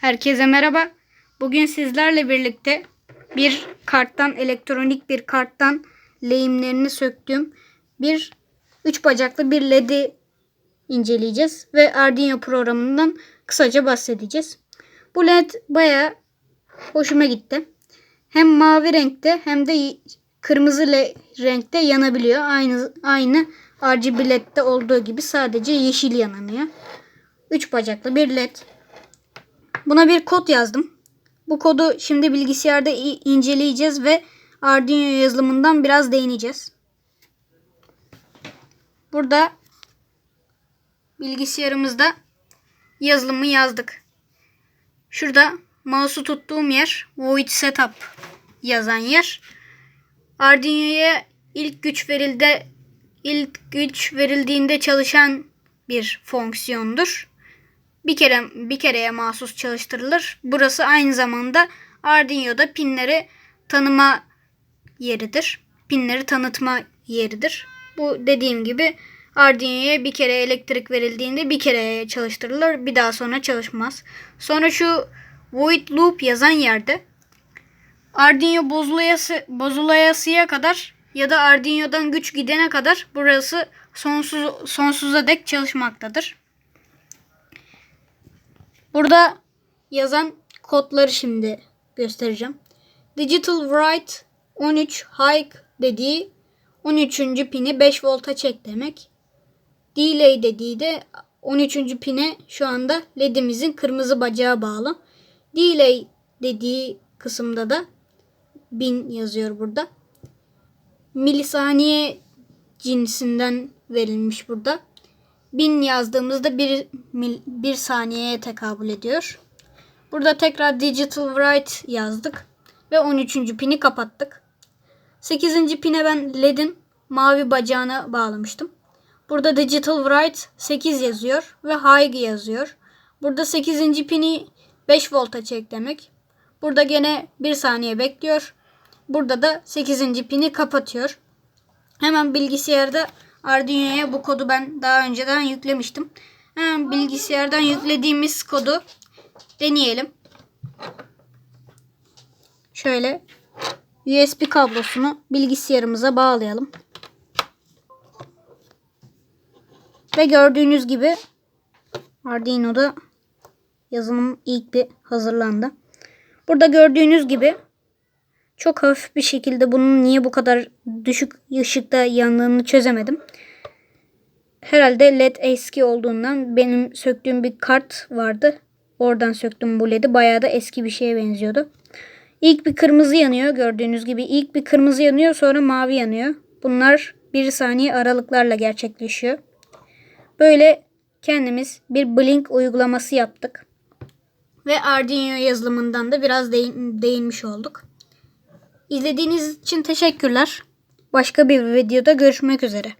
Herkese merhaba. Bugün sizlerle birlikte bir karttan, elektronik bir karttan lehimlerini söktüğüm bir üç bacaklı bir LED'i inceleyeceğiz ve Arduino programından kısaca bahsedeceğiz. Bu LED baya hoşuma gitti. Hem mavi renkte hem de kırmızı renkte yanabiliyor. Aynı aynı RGB LED'de olduğu gibi sadece yeşil yanamıyor. Üç bacaklı bir LED. Buna bir kod yazdım. Bu kodu şimdi bilgisayarda inceleyeceğiz ve Arduino yazılımından biraz değineceğiz. Burada bilgisayarımızda yazılımı yazdık. Şurada mouse'u tuttuğum yer void setup yazan yer. Arduino'ya ilk güç verildi ilk güç verildiğinde çalışan bir fonksiyondur bir kere bir kereye mahsus çalıştırılır. Burası aynı zamanda Arduino'da pinleri tanıma yeridir. Pinleri tanıtma yeridir. Bu dediğim gibi Arduino'ya bir kere elektrik verildiğinde bir kere çalıştırılır. Bir daha sonra çalışmaz. Sonra şu void loop yazan yerde Arduino bozulayası, bozulayasıya kadar ya da Arduino'dan güç gidene kadar burası sonsuz sonsuza dek çalışmaktadır. Burada yazan kodları şimdi göstereceğim. Digital Write 13 High dediği 13. pini 5 volta çek demek. Delay dediği de 13. pine şu anda ledimizin kırmızı bacağı bağlı. Delay dediği kısımda da 1000 yazıyor burada. Milisaniye cinsinden verilmiş burada. 1000 yazdığımızda 1, bir saniyeye tekabül ediyor. Burada tekrar Digital Write yazdık ve 13. pini kapattık. 8. pine ben LED'in mavi bacağına bağlamıştım. Burada Digital Write 8 yazıyor ve High yazıyor. Burada 8. pini 5 volta çek demek. Burada gene 1 saniye bekliyor. Burada da 8. pini kapatıyor. Hemen bilgisayarda Arduino'ya bu kodu ben daha önceden yüklemiştim. Hemen bilgisayardan yüklediğimiz kodu deneyelim. Şöyle USB kablosunu bilgisayarımıza bağlayalım. Ve gördüğünüz gibi Arduino'da yazılım ilk bir hazırlandı. Burada gördüğünüz gibi çok hafif bir şekilde bunun niye bu kadar düşük ışıkta yandığını çözemedim. Herhalde led eski olduğundan benim söktüğüm bir kart vardı. Oradan söktüm bu ledi. Bayağı da eski bir şeye benziyordu. İlk bir kırmızı yanıyor gördüğünüz gibi. İlk bir kırmızı yanıyor sonra mavi yanıyor. Bunlar bir saniye aralıklarla gerçekleşiyor. Böyle kendimiz bir blink uygulaması yaptık. Ve Arduino yazılımından da biraz değin, değinmiş olduk. İzlediğiniz için teşekkürler. Başka bir videoda görüşmek üzere.